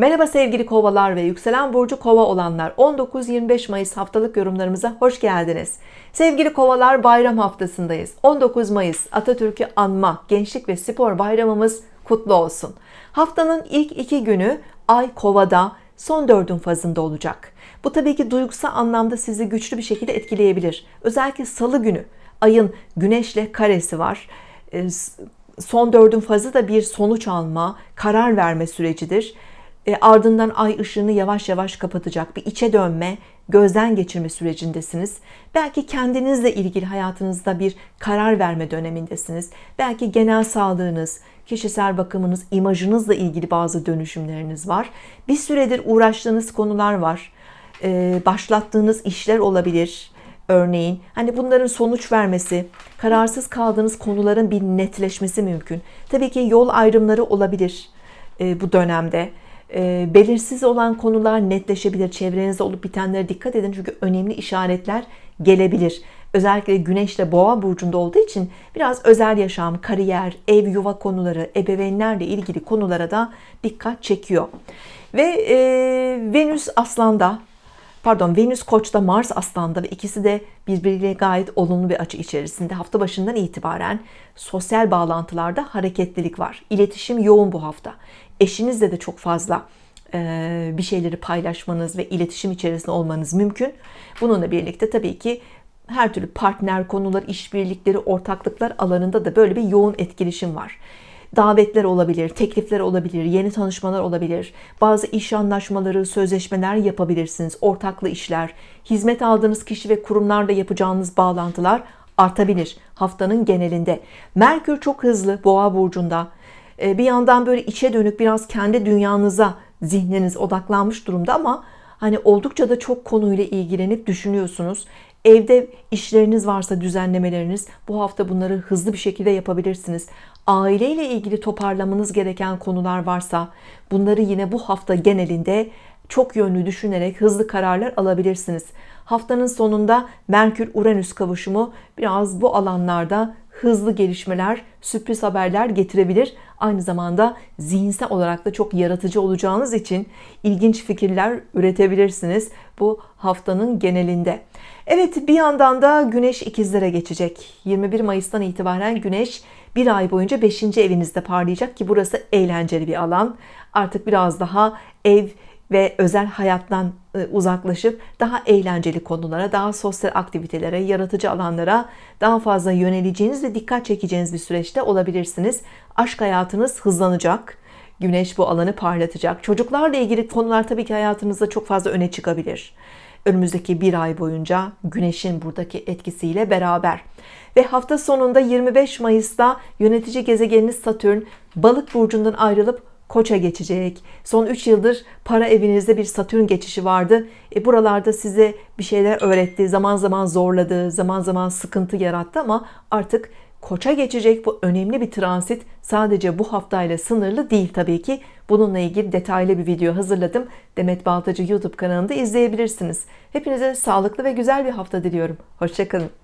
Merhaba sevgili kovalar ve yükselen burcu kova olanlar 19-25 Mayıs haftalık yorumlarımıza hoş geldiniz. Sevgili kovalar bayram haftasındayız. 19 Mayıs Atatürk'ü anma, gençlik ve spor bayramımız kutlu olsun. Haftanın ilk iki günü Ay Kova'da son dördün fazında olacak. Bu tabii ki duygusal anlamda sizi güçlü bir şekilde etkileyebilir. Özellikle salı günü ayın güneşle karesi var. Ee, Son dördün fazı da bir sonuç alma, karar verme sürecidir. E, ardından ay ışığını yavaş yavaş kapatacak bir içe dönme, gözden geçirme sürecindesiniz. Belki kendinizle ilgili hayatınızda bir karar verme dönemindesiniz. Belki genel sağlığınız, kişisel bakımınız, imajınızla ilgili bazı dönüşümleriniz var. Bir süredir uğraştığınız konular var. E, başlattığınız işler olabilir. Örneğin hani bunların sonuç vermesi, kararsız kaldığınız konuların bir netleşmesi mümkün. Tabii ki yol ayrımları olabilir e, bu dönemde. E, belirsiz olan konular netleşebilir. Çevrenizde olup bitenlere dikkat edin çünkü önemli işaretler gelebilir. Özellikle güneşle boğa burcunda olduğu için biraz özel yaşam, kariyer, ev, yuva konuları, ebeveynlerle ilgili konulara da dikkat çekiyor. Ve e, Venüs Aslan'da pardon Venüs Koç'ta Mars Aslan'da ve ikisi de birbiriyle gayet olumlu bir açı içerisinde hafta başından itibaren sosyal bağlantılarda hareketlilik var. İletişim yoğun bu hafta. Eşinizle de çok fazla e, bir şeyleri paylaşmanız ve iletişim içerisinde olmanız mümkün. Bununla birlikte tabii ki her türlü partner konular, işbirlikleri, ortaklıklar alanında da böyle bir yoğun etkileşim var davetler olabilir, teklifler olabilir, yeni tanışmalar olabilir. Bazı iş anlaşmaları, sözleşmeler yapabilirsiniz. Ortaklı işler, hizmet aldığınız kişi ve kurumlarla yapacağınız bağlantılar artabilir haftanın genelinde. Merkür çok hızlı Boğa burcunda. Ee, bir yandan böyle içe dönük biraz kendi dünyanıza zihniniz odaklanmış durumda ama hani oldukça da çok konuyla ilgilenip düşünüyorsunuz. Evde işleriniz varsa düzenlemeleriniz bu hafta bunları hızlı bir şekilde yapabilirsiniz. Aileyle ilgili toparlamanız gereken konular varsa bunları yine bu hafta genelinde çok yönlü düşünerek hızlı kararlar alabilirsiniz. Haftanın sonunda Merkür-Uranüs kavuşumu biraz bu alanlarda hızlı gelişmeler, sürpriz haberler getirebilir. Aynı zamanda zihinsel olarak da çok yaratıcı olacağınız için ilginç fikirler üretebilirsiniz bu haftanın genelinde. Evet bir yandan da Güneş ikizlere geçecek. 21 Mayıs'tan itibaren Güneş bir ay boyunca 5. evinizde parlayacak ki burası eğlenceli bir alan. Artık biraz daha ev ve özel hayattan e, uzaklaşıp daha eğlenceli konulara, daha sosyal aktivitelere, yaratıcı alanlara daha fazla yöneleceğiniz ve dikkat çekeceğiniz bir süreçte olabilirsiniz. Aşk hayatınız hızlanacak. Güneş bu alanı parlatacak. Çocuklarla ilgili konular tabii ki hayatınızda çok fazla öne çıkabilir. Önümüzdeki bir ay boyunca Güneş'in buradaki etkisiyle beraber. Ve hafta sonunda 25 Mayıs'ta yönetici gezegeniniz Satürn balık burcundan ayrılıp Koça geçecek. Son 3 yıldır para evinizde bir Satürn geçişi vardı. E buralarda size bir şeyler öğretti, zaman zaman zorladı, zaman zaman sıkıntı yarattı ama artık Koça geçecek bu önemli bir transit sadece bu haftayla sınırlı değil tabii ki. Bununla ilgili detaylı bir video hazırladım. Demet Baltacı YouTube kanalında izleyebilirsiniz. Hepinize sağlıklı ve güzel bir hafta diliyorum. Hoşçakalın.